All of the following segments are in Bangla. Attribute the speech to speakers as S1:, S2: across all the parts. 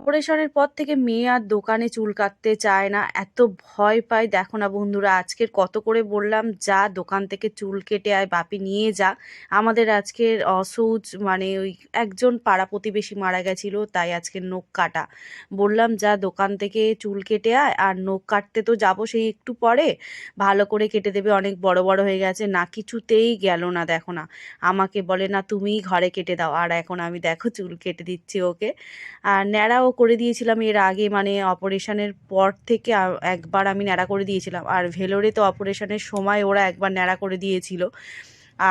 S1: অপারেশনের পর থেকে মেয়ে আর দোকানে চুল কাটতে চায় না। এত ভয় পায়। দেখো না বন্ধুরা, আজকের কত করে বললাম, যা দোকান থেকে চুল কেটে আয়, বাপি নিয়ে যা। আমাদের আজকের অসৌচ মানে ওই একজন পাড়া প্রতিবেশী মারা গেছিল, তাই আজকে নখ কাটা। বললাম, যা দোকান থেকে চুল কেটে আয়, আর নখ কাটতে তো যাব সেই একটু পরে। ভালো করে কেটে দেবে, অনেক বড় বড় হয়ে গেছে, না কিছুতেই গেল না, দেখো না। আমাকে বলে, না, তুমিই ঘরে কেটে দাও। আর এখন আমি, দেখো, চুল কেটে দিচ্ছি ওকে। আর ন্যাড়াও করে দিয়েছিলাম এর আগে মানে অপারেশনের পর থেকে একবার আমি ন্যাড়া করে দিয়েছিলাম। আর ভেলোরে তো অপারেশনের সময় ওরা একবার ন্যাড়া করে দিয়েছিল।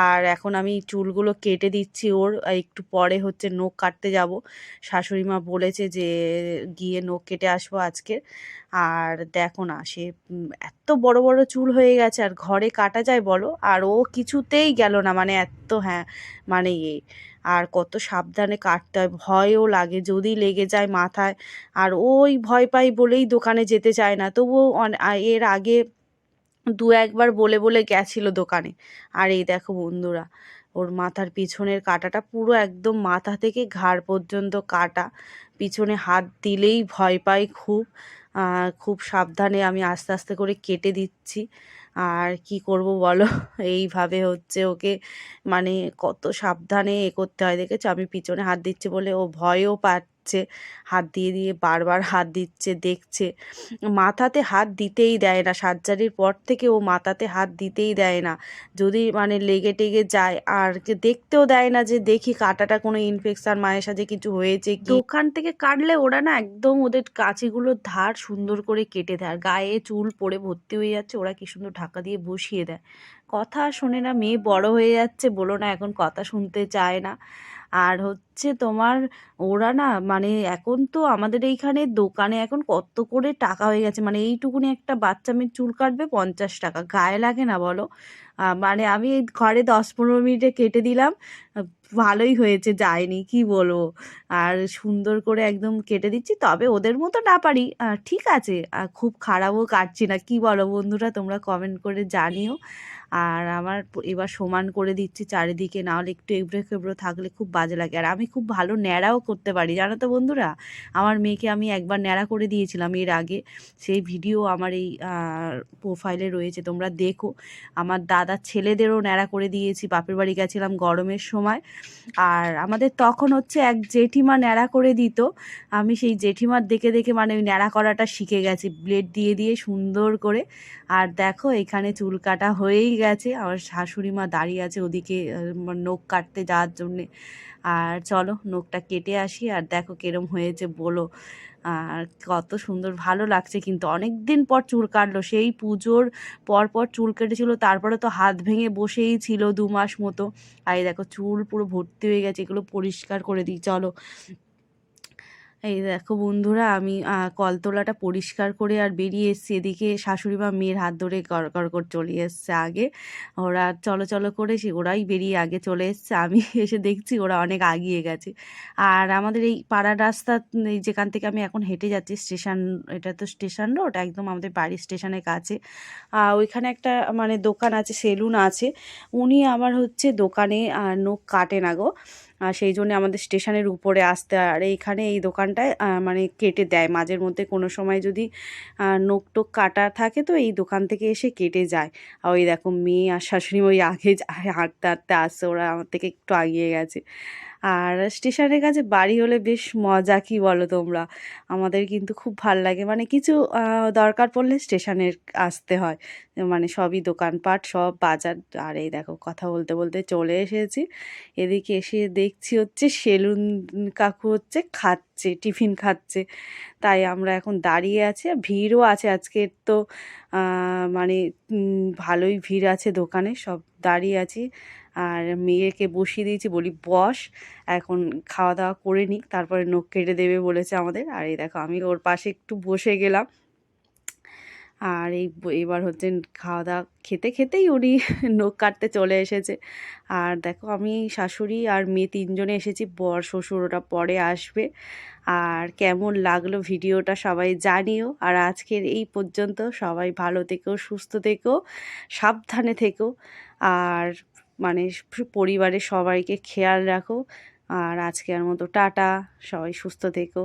S1: আর এখন আমি চুলগুলো কেটে দিচ্ছি ওর, একটু পরে হচ্ছে নখ কাটতে যাব। শাশুড়ি মা বলেছে যে, গিয়ে নখ কেটে আসব আজকে। আর দেখো না, সে এত বড় বড় চুল হয়ে গেছে, আর ঘরে কাটা যায় বলো? আর ও কিছুতেই গেল না মানে এত হ্যাঁ মানে ইয়ে আর কত সাবধানে কাটতে হয়। ভয়ও লাগে, যদি লেগে যায় মাথায়। আর ওই ভয় পাই বলেই দোকানে যেতে চায় না। তবুও এর আগে দু একবার বলে বলে গেছিল দোকানে। আর এই দেখো বন্ধুরা, ওর মাথার পিছনের কাটাটা পুরো একদম মাথা থেকে ঘাড় পর্যন্ত কাটা। পিছনে হাত দিলেই ভয় পাই খুব। খুব সাবধানে আমি আস্তে আস্তে করে কেটে দিচ্ছি। আর কি করব বলো? এইভাবে হচ্ছে ওকে মানে কত সাবধানে এ করতে হয়। দেখেছ? আমি পিছনে হাত দিচ্ছি বলে ও ভয়ও পাচ্ছে হাত দিয়ে দিয়ে বারবার হাত দিচ্ছে, দেখছে। মাথাতে হাত দিতেই দেয় না, সার্জারির পর থেকে ও মাথাতে হাত দিতেই দেয় না। যদি মানে লেগে টেগে যায়, আর দেখতেও দেয় না যে দেখি কাটাটা কোনো ইনফেকশন মায়ের সাথে কিছু হয়েছে কি? দোকান থেকে কাটলে ওরা না একদম ওদের কাঁচিগুলোর ধার সুন্দর করে কেটে দেয়, আর গায়ে চুল পড়ে ভর্তি হয়ে যাচ্ছে, ওরা কি সুন্দর ঢাকা দিয়ে বসিয়ে দেয়। কথা শোনে না, মেয়ে বড় হয়ে যাচ্ছে, বলো না এখন কথা শুনতে চায় না। আর হচ্ছে তোমার ওরা না মানে এখন তো আমাদের এইখানে দোকানে এখন কত করে টাকা হয়ে গেছে। মানে এইটুকুনি একটা বাচ্চা মেয়ের চুল কাটবে পঞ্চাশ টাকা। গায়ে লাগে না বলো। মানে আমি ঘরে দশ পনেরো মিনিটে কেটে দিলাম। ভালোই হয়েছে যায়নি কি বলব। আর সুন্দর করে একদম কেটে দিচ্ছি, তবে ওদের মতো না পারি। ঠিক আছে খুব খারাপও কাটছি না, কি বলো বন্ধুরা, তোমরা কমেন্ট করে জানিও। আর আমার এবার সমান করে দিচ্ছি চারিদিকে, নাহলে একটু এবড়ো খেবড়ো থাকলে খুব বাজে লাগে। আর আমি খুব ভালো ন্যাড়াও করতে পারি, জানো তো বন্ধুরা? আমার মেয়েকে আমি একবার ন্যাড়া করে দিয়েছিলাম এর আগে। সেই ভিডিও আমার এই প্রোফাইলে রয়েছে, তোমরা দেখো। আমার দাদার ছেলেদেরও ন্যাড়া করে দিয়েছি, বাপের বাড়ি গেছিলাম গরমের সময়। আর আমাদের তখন হচ্ছে এক জেঠিমা ন্যাড়া করে দিত। আমি সেই জেঠিমার দেখে দেখে মানে ওই ন্যাড়া করাটা শিখে গেছি। ব্লেড দিয়ে দিয়ে সুন্দর করে। আর দেখো, এখানে চুল কাটা হয়েই গেছে। আমার শাশুড়ি মা দাঁড়িয়ে আছে ওদিকে নখ কাটতে যাওয়ার জন্যে। আর চলো নখটা কেটে আসি আর দেখো কেরম হয়েছে বলো। আর কত সুন্দর, ভালো লাগছে কিন্তু। অনেক দিন পর চুল কাটলো, সেই পুজোর পর পর চুল কেটেছিল, তারপরে তো হাত ভেঙে বসেই ছিল দু মাস মতো। আর দেখো চুল পুরো ভর্তি হয়ে গেছে, এগুলো পরিষ্কার করে দিই, চলো। এই দেখো বন্ধুরা, আমি কলতলাটা পরিষ্কার করে আর বেরিয়ে এসছি। এদিকে শাশুড়ি মা মেয়ের হাত ধরে কর কর চলে এসছে আগে। ওরা চলো চলো করে সে, ওরাই বেরিয়ে আগে চলে এসছে। আমি এসে দেখছি ওরা অনেক আগিয়ে গেছে। আর আমাদের এই পাড়ার রাস্তা যেখান থেকে আমি এখন হেঁটে যাচ্ছি, স্টেশন, এটা তো স্টেশন রোড, একদম আমাদের বাড়ির স্টেশনের কাছে। ওইখানে একটা মানে দোকান আছে, সেলুন আছে। উনি আবার হচ্ছে দোকানে নখ কাটে না গো। সেই জন্য আমাদের স্টেশনের উপরে আসতে আর এইখানে এই দোকানটায় মানে কেটে দেয়। মাঝের মধ্যে কোনো সময় যদি নোক টোক কাটা থাকে তো এই দোকান থেকে এসে কেটে যায়। আর ওই দেখো মেয়ে আর শাশুড়ি ওই আগে হাঁটতে হাঁটতে আসছে। ওরা আমার থেকে একটু আগিয়ে গেছে। আর স্টেশনের কাছে বাড়ি হলে বেশ মজা, কি বলো তোমরা? আমাদের কিন্তু খুব ভালো লাগে। মানে কিছু দরকার পড়লে স্টেশনের আসতে হয়। মানে সবই দোকানপাট, সব বাজার। আর এই দেখো, কথা বলতে বলতে চলে এসেছি। এদিকে এসে দেখছি হচ্ছে সেলুন কাকু হচ্ছে খাচ্ছে, টিফিন খাচ্ছে। তাই আমরা এখন দাঁড়িয়ে আছি। ভিড়ও আছে আজকের তো মানে ভালোই ভিড় আছে দোকানে। সব দাঁড়িয়ে আছি। আর মেয়েকে বসিয়ে দিয়েছি, বলি, বস, এখন খাওয়া দাওয়া করে নিই তারপরে নখ কেটে দেবে, বলেছে আমাদের। আর এই দেখো, আমি ওর পাশে একটু বসে গেলাম। আর এই এবার হচ্ছে খাওয়া দাওয়া খেতে খেতেই উনি নখ কাটতে চলে এসেছে। আর দেখো, আমি, শাশুড়ি আর মেয়ে তিনজনে এসেছি, বর, শ্বশুর ওটা পরে আসবে। আর কেমন লাগল ভিডিওটা সবাই জানিও। আর আজকের এই পর্যন্ত সবাই ভালো থেকো, সুস্থ থেকো, সাবধানে থেকো। আর মানে পরিবারের সবাইকে খেয়াল রাখো। আর আজকের মতো টাটা সবাই সুস্থ থেকো।